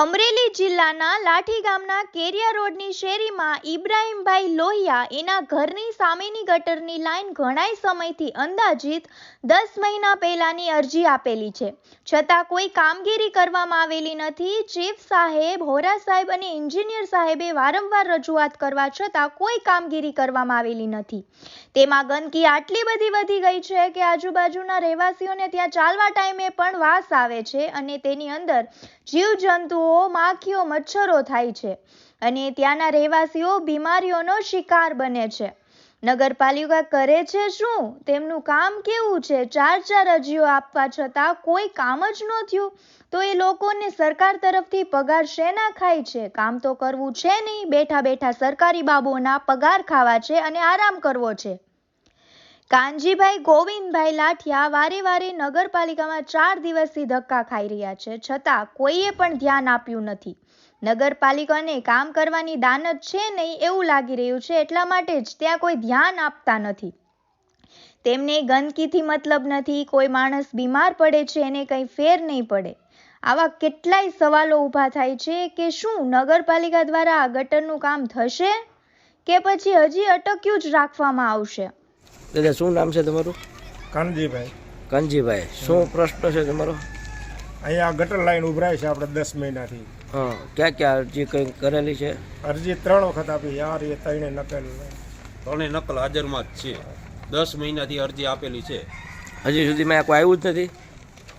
અમરેલી જિલ્લાના લાઠી ગામના કેરિયા રોડની શેરીમાં ઇબ્રાહીમભાઈ લોહિયા એના ઘરની સામેની ગટરની લાઈન ઘણાય સમયથી અંદાજિત દસ મહિના પહેલાની અરજી આપેલી છે. છતાં કોઈ કામગીરી કરવામાં આવેલી નથી. ચીફ સાહેબ, હોરા સાહેબ અને એન્જિનિયર સાહેબે વારંવાર રજૂઆત કરવા છતાં કોઈ કામગીરી કરવામાં આવેલી નથી. તેમાં ગંદકી આટલી બધી વધી ગઈ છે કે આજુબાજુના રહેવાસીઓને ત્યાં ચાલવા ટાઈમે પણ વાસ આવે છે અને તેની અંદર જીવજંતુઓ માખીઓ મચ્છરો થાય છે અને ત્યાંના રહેવાસીઓ બીમારીઓનો શિકાર બને છે. નગરપાલિકા કરે છે શું? તેમનું કામ કેવું છે? ચાર ચાર અરજીઓ આપવા છતાં કોઈ કામ જ ન થયું. તો એ લોકોને સરકાર તરફથી પગાર શેના ખાય છે? કામ તો કરવું છે નહીં. બેઠા બેઠા સરકારી બાબુઓના પગાર ખાવા છે અને આરામ કરવો છે. કાનજીભાઈ ગોવિંદભાઈ લાઠિયા વારે વારે નગરપાલિકામાં ચાર દિવસથી ધક્કા ખાઈ રહ્યા છે. છતાં કોઈએ પણ ધ્યાન આપ્યું નથી. નગરપાલિકાને કામ કરવાની દાનત છે નહીં એવું લાગી રહ્યું છે એટલા માટે જ ત્યાં કોઈ ધ્યાન આપતા નથી. તેમને ગંદકીથી મતલબ નથી, કોઈ માણસ બીમાર પડે છે એને કંઈ ફેર નહીં પડે. આવા કેટલાય સવાલો ઊભા થાય છે કે શું નગરપાલિકા દ્વારા આ ગટરનું કામ થશે કે પછી હજી અટક્યું જ રાખવામાં આવશે? દાદા શું નામ છે તમારું? કાનજીભાઈ. કાનજીભાઈ શું પ્રશ્ન છે તમારો? અહીંયા ગટર લાઈન ઉભરાય છે આપણે દસ મહિનાથી. હા ક્યાં ક્યાં અરજી કંઈ કરેલી છે? અરજી ત્રણ વખત આપી યાર એ ત્રણે નકલ. ત્રણે નકલ હાજરમાં જ છે. દસ મહિનાથી અરજી આપેલી છે. હજી સુધીમાં મેં કોઈ આવ્યું જ નથી?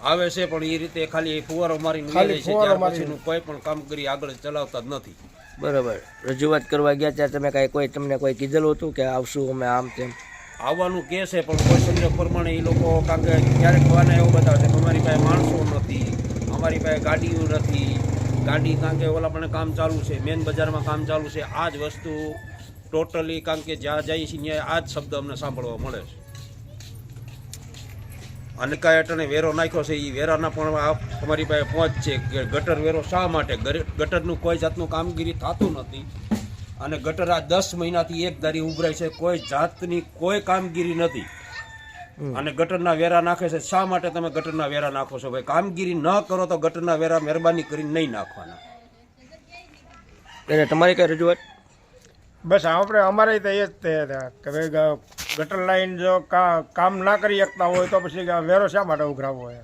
આવે છે પણ એ રીતે ખાલી ફુવારો મારીને ખાલી છે ફુવારો ત્યાર મારીને. પછીનું કોઈ પણ કામગીરી આગળ ચલાવતા જ નથી. બરાબર. રજૂઆત કરવા ગયા ત્યારે તમે કાંઈ કોઈ તમને કોઈ કીધેલું હતું કે આવશું અમે આમ તેમ? આવવાનું કે છે, પણ કોઈ સંજોગ પ્રમાણે એ લોકો કારણ કે ક્યારેક વાના એવું બતાવે છે અમારી પાસે માણસો નથી, અમારી પાસે ગાડીઓ નથી. ગાડી કારણ કે ઓલા પણ કામ ચાલુ છે મેન બજારમાં કામ ચાલુ છે. આ જ વસ્તુ ટોટલી કારણ કે જ્યાં જઈએ છીએ ત્યાં આ જ શબ્દ અમને સાંભળવા મળે છે. અને અટણે વેરો નાખ્યો છે એ વેરાના પણ અમારી પાસે પહોંચ છે. ગટર વેરો શા માટે? ગટરનું કોઈ જાતનું કામગીરી થતું નથી. અને ગટર આ દસ મહિનાથી એક ધારી ઉભરાય છે કોઈ જાતની કોઈ કામગીરી નથી. અને ગટરના વેરા નાખે છે શા માટે તમે ગટરના વેરા નાખો છો ભાઈ? કામગીરી ન કરો તો ગટરના વેરા મહેરબાની કરીને નહીં નાખવાના. એટલે તમારી કઈ રજૂઆત? બસ આપણે અમારે તો એ જ તે હતા કે ભાઈ ગટર લાઈન જો કા- કામ ના કરી શકતા હોય તો પછી વેરો શા માટે ઉઘરાવો હોય